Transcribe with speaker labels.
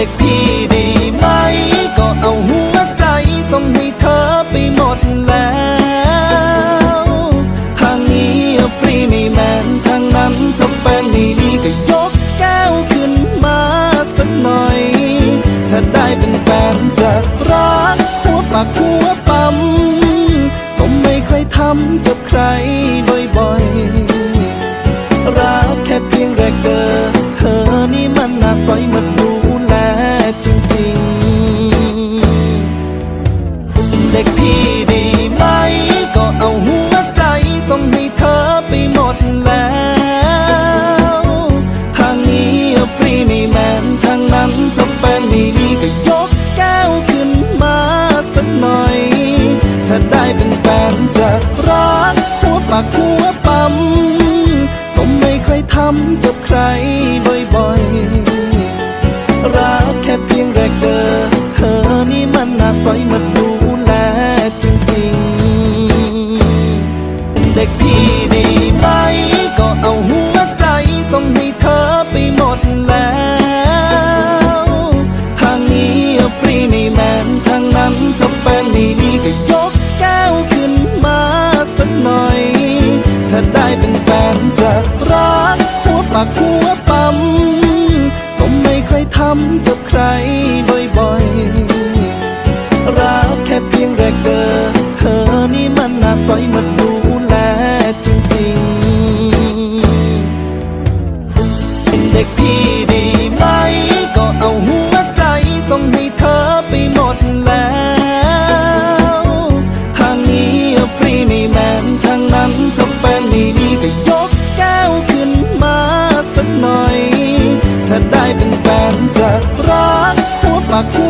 Speaker 1: ด็กพี่ดีไหม ก็เอาหัวใจส่งให้เธอไปหมดแล้ว ทางนี้ฟรีไม่แมนทางนั้นถ้าแฟนไม่ดีก็ยกแก้วขึ้นมาสักหน่อย ถ้าได้เป็นแฟนจะรักหัวปากหัวปั๊มก็ไม่ค่อยทำกับใครบ่อยๆ รักแค่เพียงแรกเจอ เด็กพี่ดีไหม ก็เอาหัวใจส่งให้เธอไปหมดแล้ว ทางนี้ฟรีไม่แมนทางนั้นถ้าแฟนไม่ดีก็ยกแก้วขึ้นมาสักหน่อย ถ้าได้เป็นแฟนจะรักหัวปากหัวปั๊มก็ไม่ค่อยทำกับใครบ่อย จริงๆ เด็กพี่ดีไหม ก็เอาหัวใจส่งให้เธอไปหมดแล้ว ทางนี้ฟรีไม่แมนทางนั้นถ้าแฟนไม่ดีก็ยกแก้วขึ้นมาสักหน่อย ถ้าได้เป็นแฟนจะรักหัวปากหัวปั๊มก็ไม่ค่อยทำกับใครบ่อย เพียงแรกเจอ เธอนี่มันน่าสอยมาดูแลจริงๆ เด็กพี่ดีไหม ก็เอาหัวใจส่งให้เธอไปหมดแล้ว ทางนี้ฟรีไม่แมนทางนั้นถ้าแฟนไม่ดีก็ยกแก้วขึ้นมาสักหน่อย ถ้าได้เป็นแฟนจะรักหัวปากหัว